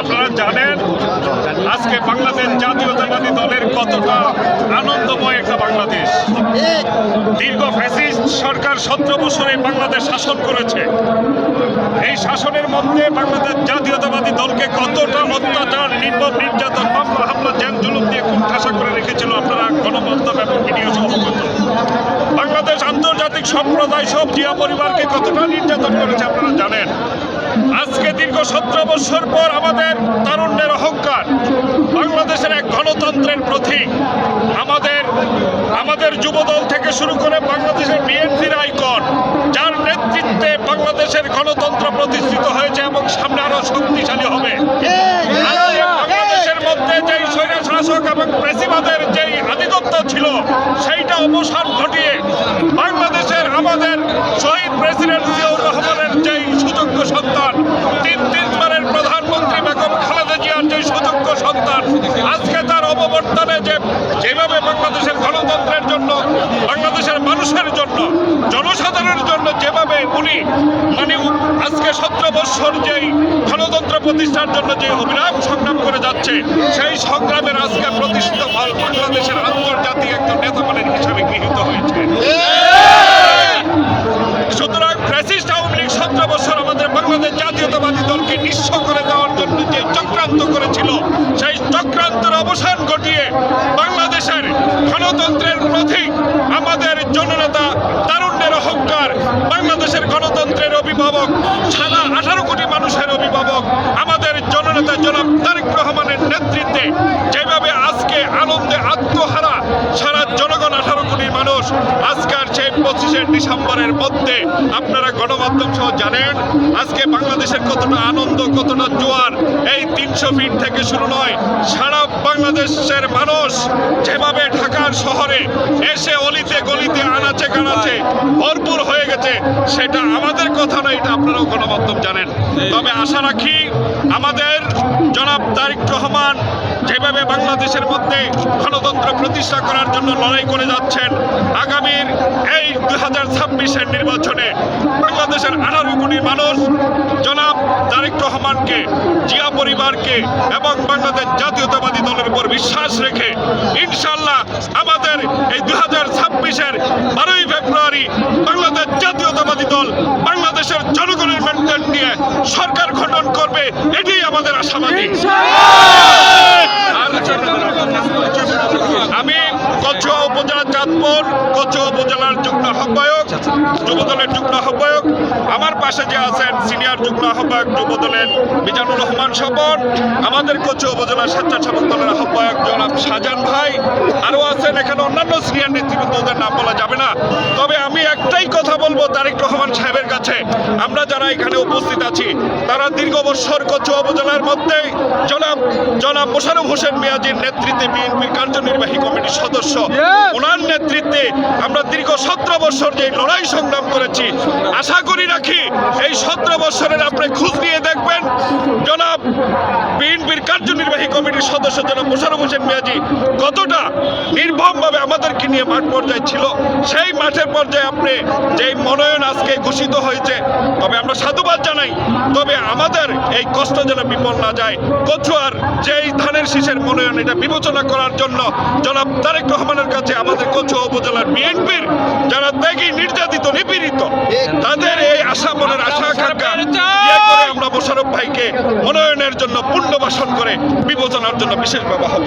আপনারা জানেন, আজকে বাংলাদেশ জাতীয়তাবাদী দলের কতটা আনন্দময় একটা বাংলাদেশ। দীর্ঘ ফ্যাসিস্ট সরকার সতেরো বছর বাংলাদেশ শাসন করেছে। এই শাসনের মধ্যে বাংলাদেশ জাতীয়তাবাদী দলকে কতটা অত্যাচার নির্যাতন মামলা হামলা জ্যান জুলুম দিয়ে কুঠাসা করে রেখেছিল আপনারা গণমাধ্যম এবং মিডিয়া সহ অবগত বাংলাদেশ আন্তর্জাতিক সম্প্রদায় সব জিয়া পরিবারকে কতটা নির্যাতন করেছে আপনারা জানেন? আজকে দীর্ঘ সতেরো বছর পর আমাদের তারুণ্যের অহংকার বাংলাদেশের এক গণতন্ত্রের প্রতীক। আমাদের আমাদের যুবদল থেকে শুরু করে বাংলাদেশের বিএনপির আইকন, যার নেতৃত্বে বাংলাদেশের গণতন্ত্র প্রতিষ্ঠিত হয়েছে এবং সামনে আরও শক্তিশালী হবে। বাংলাদেশের মধ্যে যেই স্বৈর শাসক এবং প্রেসিবাদের যেই আধিপত্য ছিল, সেইটা অবসান ঘটিয়ে আমাদের শহীদ প্রেসিডেন্ট জিয়াউর রহমানের যেই সুযোগ্য সন্তান, তিন তিনবারের প্রধানমন্ত্রী বেগম খালেদা জিয়ার যে সুযোগ্য সন্তান, আজকে তার অববর্তনে যে যেভাবে বাংলাদেশের গণতন্ত্রের জন্য, বাংলাদেশের মানুষের জন্য, জনসাধারণের জন্য যেভাবে উনি মানে আজকে সতেরো বৎসর যেই গণতন্ত্র প্রতিষ্ঠার জন্য যে অবিরাম সংগ্রাম করে যাচ্ছে, সেই সংগ্রামের আজকে প্রতিষ্ঠিত ফল বাংলাদেশের আন্তর্জাতিক একজন নেতা হিসাবে গৃহীত হয়েছে সুতরাং ফ্যাসিস্ট আওয়ামী লীগ সতেরো বছর আমাদের বাংলাদেশ জাতীয়তাবাদী দলকে নিঃস্ব করে দেওয়ার জন্য যে চক্রান্ত করেছিল, সেই চক্রান্তের অবসান ঘটিয়ে বাংলাদেশের গণতন্ত্রের প্রতীক আমাদের জননেতা তারুণ্যের অহংকার, বাংলাদেশের গণতন্ত্রের অভিভাবক, সারা আঠারো কোটি মানুষের অভিভাবক, আমাদের জননেতা জনাব তারেক রহমানের নেতৃত্বে যেভাবে আজকে আনন্দে আত্মহারা সারা জনগণ আঠারো কোটি মানুষ আজকের সেই পঁচিশে ডিসেম্বরের মধ্যে। আপনারা গণমাধ্যম সহ জানেন, আজকে বাংলাদেশের কতটা আনন্দ, কতটা জোয়ার, এই তিনশো ফিট থেকে শুরু নয়, সারা বাংলাদেশের মানুষ যেভাবে ঢাকার শহরে এসে অলিতে গলিতে আনাচে কানাচে ভরপুর হয়ে গেছে, সেটা আমাদের কথা নয়, এটা আপনারাও গণমাধ্যম জানেন। তবে আশা রাখি আমাদের জনাব তারিক রহমান যেভাবে বাংলাদেশের মধ্যে গণতন্ত্র প্রতিষ্ঠা করার জন্য লড়াই করে যাচ্ছেন আগামীর এই দুই হাজার ছাব্বিশের নির্বাচনে বাংলাদেশের আঠারো কোটি মানুষ, জনাব তারেক রহমানকে, জিয়া পরিবারকে এবং বাংলাদেশ জাতীয়তাবাদী দলের উপর বিশ্বাস রেখে ইনশাল্লাহ আমাদের এই দুই হাজার ছাব্বিশের বারোই ফেব্রুয়ারি বাংলাদেশ জাতীয়তাবাদী দল বাংলাদেশের জনগণের ম্যান্ডেট নিয়ে সরকার গঠন করবে এটি আমাদের আশাবাদী। আমি কচ্ছ উপজেলা চাঁদপুর কচুয়া উপজেলার যুগ্ম আহ্বায়ক যুবদলের যুগ্ম আহ্বায়ক আমার পাশে যে আছেন সিনিয়র যুগ্ম আহ্বায়ক যুবদলের মিজানুর রহমান স্বপন আমাদের কচুয়া উপজেলার স্বেচ্ছাসেবক দলের আহ্বায়ক জনাব শাহজান ভাই আরও আছেন এখানে অন্যান্য সিনিয়র নেতৃবৃন্দদের নাম বলা যাবে না। তবে আমি একটাই কথা বলব তারেক রহমান সাহেবের কাছে আমরা যারা এখানে উপস্থিত আছি তারা দীর্ঘ বৎসর কচুয়া উপজেলার মধ্যে জনাব জনাব মোশারফ হোসেন মিয়াজির নেতৃত্বে বিএনপির কার্যনির্বাহী কমিটির সদস্য। ওনার নেতৃত্বে আমরা দীর্ঘ সতেরো বছর যে লড়াই সংগ্রাম করেছি। আশা করি রাখি এই সতেরো বছরের আপনি খোঁজ নিয়ে দেখবেন। জনাব বিএনপির কার্যনির্বাহী কমিটির সদস্য জনাব মোশারফ হোসেন মিয়াজি কতটা নির্ভমভাবে আমাদেরকে নিয়ে মাঠ পর্যায়ে ছিল, সেই মাঠের পর্যায়ে আপনি যেই মনোনয়ন আজকে ঘোষিত হয়েছে, তবে আমরা সাধুবাদ জানাই। তবে আমাদের এই কষ্ট যেন বিপদ না যায়। কচুয়ার যেই ধানের শীষের মনোনয়ন, এটা বিবেচনা করার জন্য জনাব তারেক রহমানের কাছে আমাদের কচুয়া উপজেলার বিএনপির যারা ত্যাগী নির্যাতিত নিপীড়িত। তাদের এই আশা মনের আশা আকাঙ্ক্ষা ইয়ে করে আমরা মোশারফ ভাইকে মনোনয়নের জন্য পুণ্যবাসন করে বিবেচনার জন্য বিশেষভাবে ব্যবহার